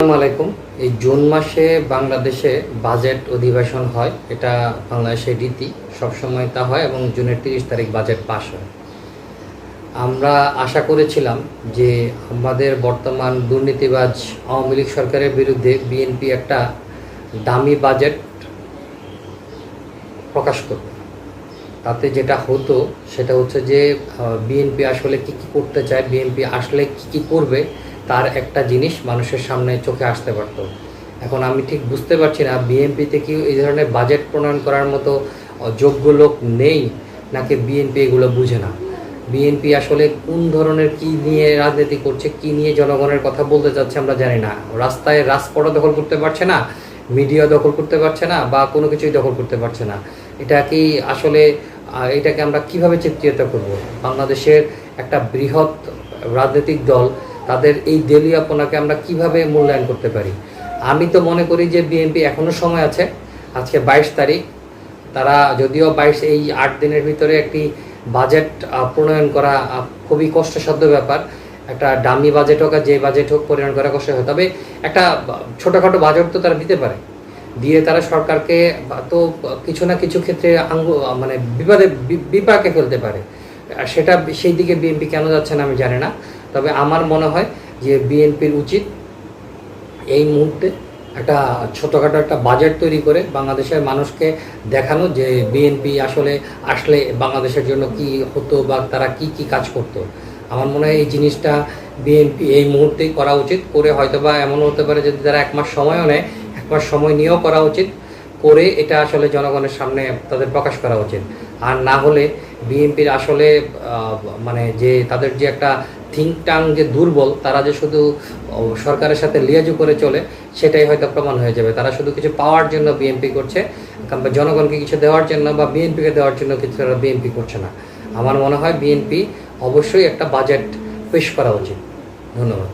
এই জুন মাসে বাংলাদেশে বাজেট অধিবেশন হয়। এটা বাংলাদেশের রীতি। সবসময় তা হয় এবং জুনের তিরিশ তারিখ বাজেট পাস হয়। আমরা আশা করেছিলাম যে আমাদের বর্তমান দুর্নীতিবাজ আওয়ামী লীগ সরকারের বিরুদ্ধে বিএনপি একটা দামি বাজেট প্রকাশ করবে। তাতে যেটা হতো, সেটা হচ্ছে যে বিএনপি আসলে কি কি করতে চায়, বিএনপি আসলে কি কি করবে তার একটা জিনিস মানুষের সামনে চোখে আসতে পারত। এখন আমি ঠিক বুঝতে পারছি না বিএনপিতে কি এই ধরনের বাজেট প্রণয়ন করার মতো যোগ্য লোক নেই, নাকি বিএনপি এগুলো বুঝে না? বিএনপি আসলে কোন ধরনের কি নিয়ে রাজনীতি করছে, কি নিয়ে জনগণের কথা বলতে চাচ্ছে আমরা জানি না। রাস্তায় রাজপথ দখল করতে পারছে না মিডিয়া দখল করতে পারছে না, বা কোনো কিছুই দখল করতে পারছে না। এটা কি আসলে এটাকে আমরা কীভাবে চিত্রিত করব? বাংলাদেশের একটা বৃহৎ রাজনৈতিক দল তাদের এই দেলিয়াপনাকে আমরা কীভাবে মূল্যায়ন করতে পারি? আমি তো মনে করি যে বিএনপি এখনও সময় আছে। আজকে বাইশ তারিখ। তারা যদিও বাইশ, এই আট দিনের ভিতরে একটি বাজেট প্রণয়ন করা খুবই কষ্টসাধ্য ব্যাপার। একটা ডামি বাজেট হোক আর যে বাজেট হোক প্রণয়ন করা কষ্ট হয়। তবে একটা ছোটোখাটো বাজেট তো তারা দিতে পারে। দিয়ে তারা সরকারকে তো কিছু না কিছু ক্ষেত্রে আঙ্গ মানে বিবাদে, বি- বিপাকে ফেলতে পারে। সেটা সেই দিকে বিএনপি কেন যাচ্ছে না আমি জানি না। তবে আমার মনে হয় যে বিএনপির উচিত এই মুহূর্তে একটা ছোটোখাটো একটা বাজেট তৈরি করে বাংলাদেশের মানুষকে দেখানো যে বিএনপি আসলে আসলে বাংলাদেশের জন্য কি হতো বা তারা কি কি কাজ করতো। আমার মনে হয় এই জিনিসটা বিএনপি এই মুহূর্তেই করা উচিত। করে হয়তো বা এমন হতে পারে যদি তারা এক মাস সময়ও নেয়, এক মাস সময় নিয়েও করা উচিত। করে এটা আসলে জনগণের সামনে তাদের প্রকাশ করা উচিত। আর না হলে বিএনপির আসলে মানে যে তাদের যে একটা থিঙ্ক টাং যে দুর্বল, তারা যে শুধু সরকারের সাথে লিয়াজু করে চলে, সেটাই হয়তো প্রমাণ হয়ে যাবে। তারা শুধু কিছু পাওয়ার জন্য বিএনপি করছে জনগণকে কিছু দেওয়ার জন্য বা বিএনপিকে দেওয়ার জন্য কিছু তারা বিএনপি করছে না। আমার মনে হয় বিএনপি অবশ্যই একটা বাজেট পেশ করা উচিত। ধন্যবাদ।